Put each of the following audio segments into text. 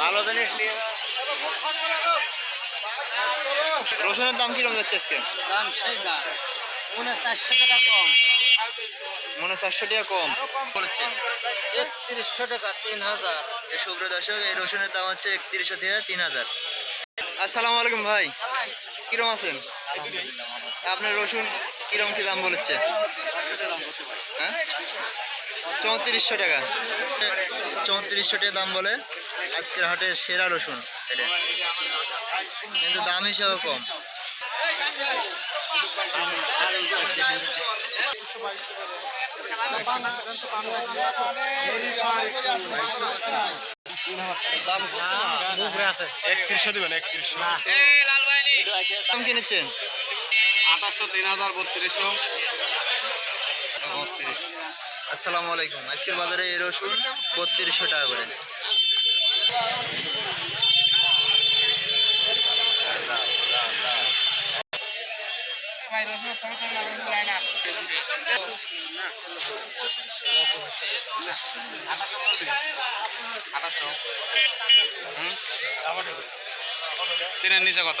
ভালো জিনিস নিয়ে রসুনের দাম কীরকম যাচ্ছে আজকে? দাম সেই দাম। মনে চারশো টাকা কম। মনে চারশো টাকা কম। বলছে একত্রিশশো টাকা তিন হাজার। এই সুপ্রিয় দর্শক এই রসুনের দাম হচ্ছে একত্রিশশো থেকে তিন হাজার। আসসালামু আলাইকুম ভাই। কিরম আছেন? আপনার রসুন কিরম কি দাম বলেছে? হ্যাঁ? চৌত্রিশশো টাকা। চৌত্রিশশো টাকা দাম বলে আজকের হাটের সেরা রসুন। কিন্তু দাম হিসাবে কম। দাম কিনেছেন আঠাশশো তিন হাজার বত্রিশশো। আসসালামু আলাইকুম। আজকের বাজারে এই রসুন বত্রিশশো টাকা করে। তিনের নিচে কত?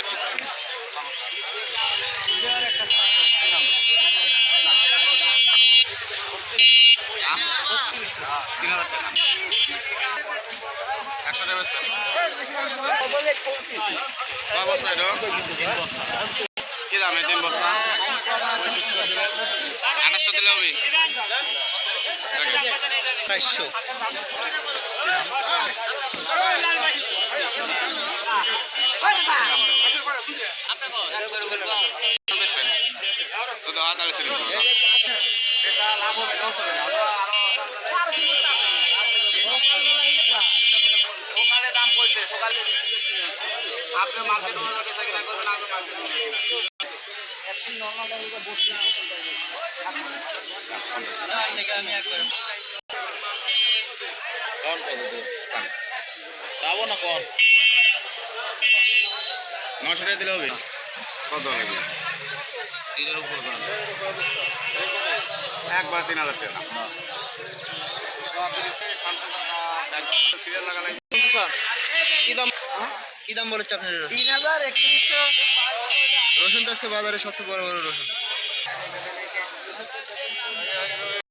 একশো টাকা বেচবেন কয় বস্তা। এটা কি দাম তিন বস্তা? আঠাশশো দিলে হবে। হয় তাহলে সেলিং করবেন সকালে দাম পড়ছে সকালে আপনি মার্কেট অনুযায়ী বেচা কিনা করবেন আপনি মার্কেট যাব না কন? নশো টাকা দিলে হবে? কত হবে? তিনের উপর একবার তিন হাজার টাকা। কি দাম কি দাম বলেছে আপনার? রসুন? তিন হাজার একত্রিশশো। রসুন তো আজকে বাজারে সবচেয়ে বড় বড় রসুন।